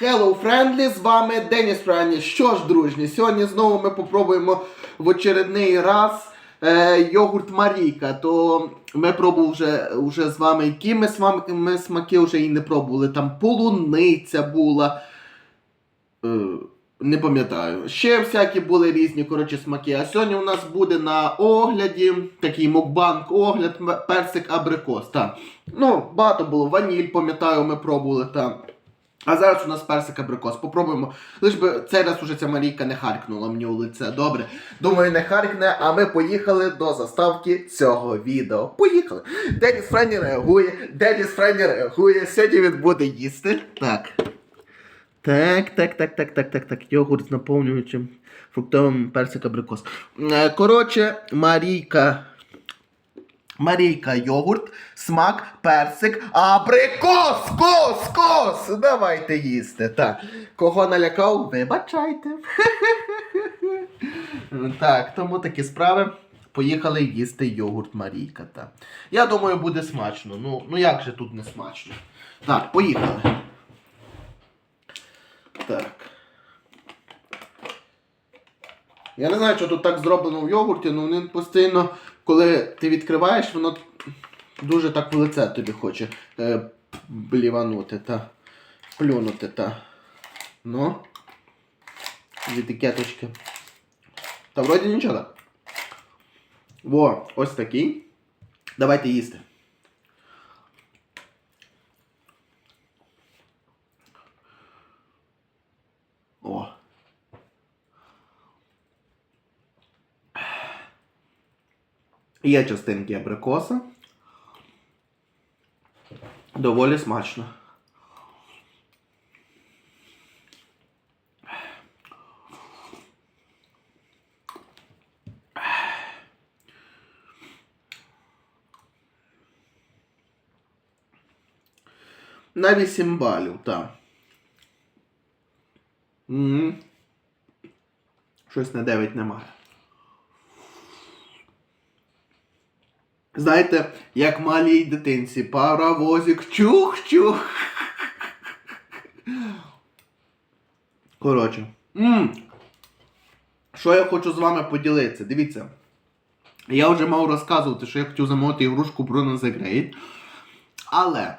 Hello, friendly, з вами Деніс Франні. Що ж, дружні, сьогодні знову ми попробуємо в очередний раз е, йогурт Марійка. То ми пробували вже, вже з вами, які ми, смаки, ми смаки вже і не пробували. Там полуниця була. Е, не пам'ятаю. Ще всякі були різні коротше, смаки. А сьогодні у нас буде на огляді такий мукбанк огляд персик абрикос. Та. Ну, багато було. Ваніль, пам'ятаю, ми пробували. Та. А зараз у нас персик абрикос. Попробуємо. Лиш би цей раз уже ця Марійка не харкнула мені у лице. Добре. Думаю, не харкне, а ми поїхали до заставки цього відео. Поїхали. Деніс Френі реагує. Деніс Френі реагує. Сьогодні він буде їсти. Так. Так, так, так, так, так, так, так. Йогурт з наповнюючим фруктовим персик абрикос. Е, Коротше, Марійка. Марійка йогурт, смак, персик, абрикос, кос, кос. Давайте їсти. Так. Кого налякав? Вибачайте. Так, тому такі справи. Поїхали їсти йогурт Марійка. Так. Я думаю, буде смачно. Ну, ну як же тут не смачно? Так, поїхали. Так. Я не знаю, що тут так зроблено в йогурті, але він постійно, коли ти відкриваєш, воно дуже так в лице тобі хоче е, бліванути та плюнути та. Ну. Етикеточки. Та вроді нічого. Во, ось такий. Давайте їсти. О. Є частинки абрикоса. Доволі смачно. На 8 балів, так. Щось на 9 немає. Знаєте, як малій дитинці, паровозик чух-чух. Коротше. м Що я хочу з вами поділитися? Дивіться. Я вже мав розказувати, що я хотів замовити ігрушку Bruno The Great. Але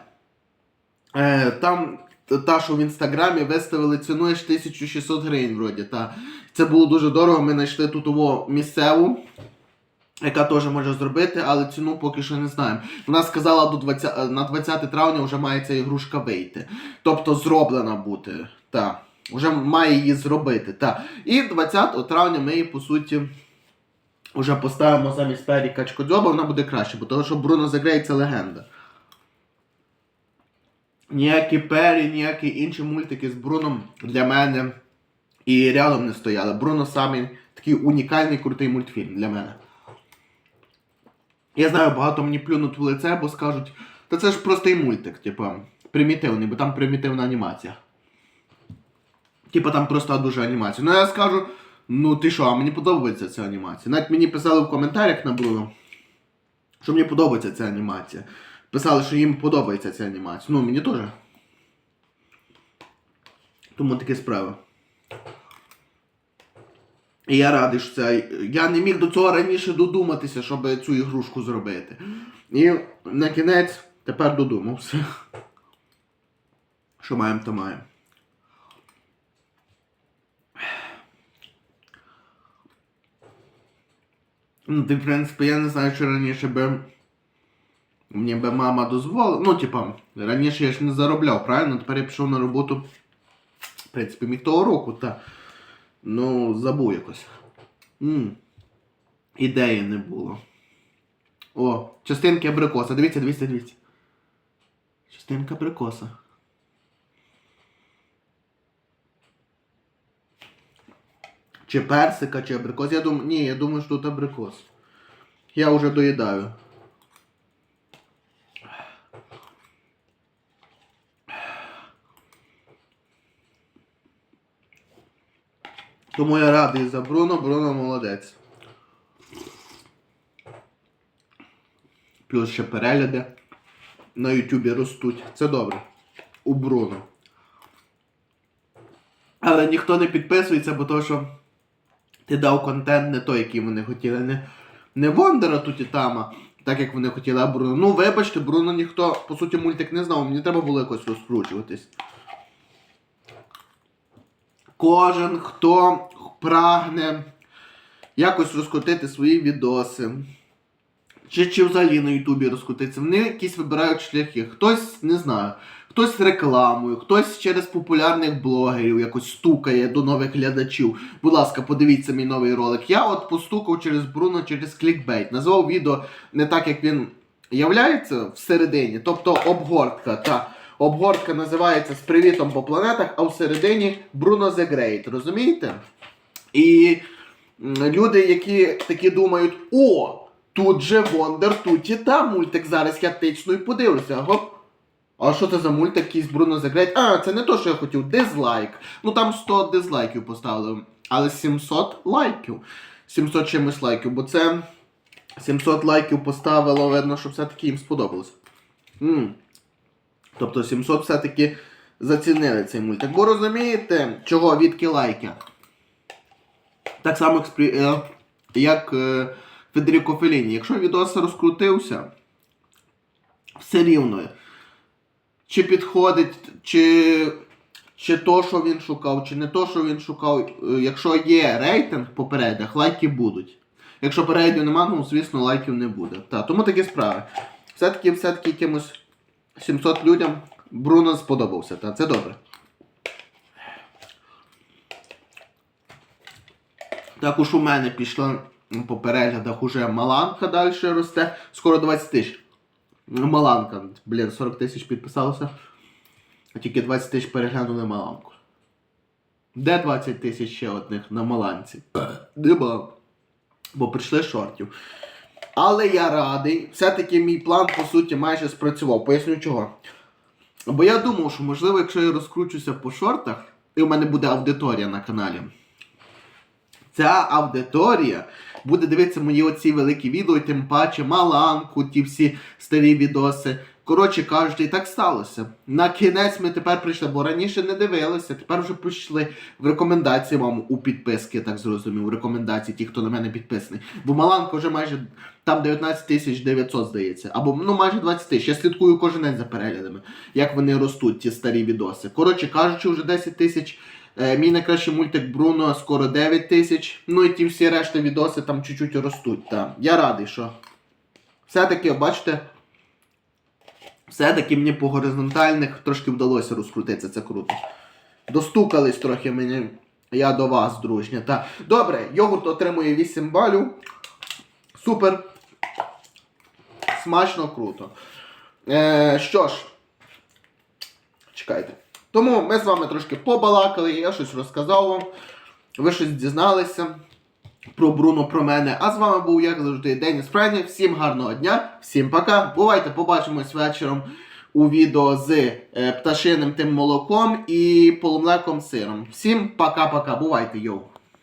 е, там та, що в інстаграмі виставили ціною аж 1600 гривень вроді. Та. Це було дуже дорого. Ми знайшли тут місцеву яка теж може зробити, але ціну поки що не знаємо. Вона сказала до 20, на 20 травня вже має ця ігрушка вийти. Тобто зроблена бути. Та. Вже має її зробити. Та. І 20 травня ми її, по суті, вже поставимо замість Пері Качкодзьоба, вона буде краще, бо того, що Бруно Загрей це легенда. Ніякі Пері, ніякі інші мультики з Бруном для мене і рядом не стояли. Бруно самий такий унікальний крутий мультфільм для мене. Я знаю, багато мені плюнуть в лице, бо скажуть, та це ж простий мультик, типу, примітивний, бо там примітивна анімація. Типа там просто дуже анімація. Ну я скажу, ну ти що, а мені подобається ця анімація. Навіть мені писали в коментарях на Бруно, що мені подобається ця анімація. Писали, що їм подобається ця анімація. Ну, мені теж. Тому такі справи. І я радий, що це. Я не міг до цього раніше додуматися, щоб цю ігрушку зробити. І на кінець тепер додумався. Що маємо, то маємо. Ну, ти, в принципі, я не знаю, що раніше би. Мені би мама дозволила. Ну, типа, раніше я ж не заробляв, правильно? Тепер я пішов на роботу. В принципі, міг того року, та. Ну, забув якось. м Ідеї не було. О, частинки абрикоса. Дивіться, дивіться, дивіться. Частинка абрикоса. Чи персика, чи абрикос. Я думаю. Ні, я думаю, що тут абрикос. Я вже доїдаю. Тому я радий за Бруно, Бруно молодець. Плюс ще перегляди на Ютубі ростуть. Це добре. У Бруно. Але ніхто не підписується, бо то, що ти дав контент не той, який вони хотіли. Не, не Вондера тут і тама, так як вони хотіли, а Бруно. Ну, вибачте, Бруно ніхто, по суті, мультик не знав, мені треба було якось розкручуватись. Кожен, хто прагне якось розкрутити свої відоси, чи, чи взагалі на Ютубі розкрутитися, вони якісь вибирають шляхи. Хтось не знаю, хтось рекламою, хтось через популярних блогерів якось стукає до нових глядачів. Будь ласка, подивіться мій новий ролик. Я от постукав через Бруно через клікбейт. Назвав відео не так, як він являється всередині, тобто обгортка. Та обгортка називається з привітом по планетах, а всередині Bruno the Great, розумієте? І люди, які такі думають, о, тут же Вондер, тут і там мультик. Зараз я тичну і подивлюся. Гоп. А що це за мультик якийсь Бруно Загрейт? А, це не то, що я хотів. Дизлайк. Ну там 100 дизлайків поставили. Але 700 лайків. 700 чимось лайків, бо це 700 лайків поставило, видно, що все-таки їм сподобалось. м Тобто 700 все-таки зацінили цей мультик. Бо розумієте, чого відки лайки? Так само, як, е, е, Федеріко Феліні. Якщо відос розкрутився, все рівно. Чи підходить, чи, чи то, що він шукав, чи не то, що він шукав. Е, Якщо є рейтинг по переглядах, лайки будуть. Якщо переглядів нема, ну, звісно, лайків не буде. Та, тому такі справи. Все-таки, все-таки якимось 700 людям Бруно сподобався. Та, це добре. Також у мене пішла по переглядах уже Маланка далі росте. Скоро 20 тисяч. Маланка, блін, 40 тисяч підписалося. А тільки 20 тисяч переглянули Маланку. Де 20 тисяч ще одних на Маланці? Нема. Бо прийшли шортів. Але я радий. Все-таки мій план, по суті, майже спрацював. Поясню чого. Бо я думав, що можливо, якщо я розкручуся по шортах, і в мене буде аудиторія на каналі. Ця аудиторія буде дивитися мої оці великі відео, і тим паче Маланку, ті всі старі відоси. Коротше кажучи, і так сталося. На кінець ми тепер прийшли, бо раніше не дивилися, тепер вже прийшли в рекомендації вам у підписки, так зрозумів, у рекомендації, ті, хто на мене підписаний. Бо Маланка вже майже там 19 тисяч 900, здається. Або ну майже 20 тисяч. Я слідкую кожен день за переглядами, як вони ростуть, ті старі відоси. Коротше кажучи, вже 10 тисяч. Е, Мій найкращий мультик Бруно скоро 9 тисяч. Ну і ті всі решта відоси там чуть-чуть ростуть. Та. Я радий, що все-таки, бачите, все-таки мені по горизонтальних трошки вдалося розкрутитися, це круто. Достукались трохи мені. Я до вас, дружня. Та. Добре, йогурт отримує 8 балів. Супер. Смачно, круто. Е, що ж, чекайте. Тому ми з вами трошки побалакали, я щось розказав вам. Ви щось дізналися про Бруно, про мене. А з вами був, як завжди, Деніс Френі. Всім гарного дня, всім пока. Бувайте, побачимось вечором у відео з е, пташиним тим молоком і полумлеком сиром. Всім пока-пока. Бувайте, йоу.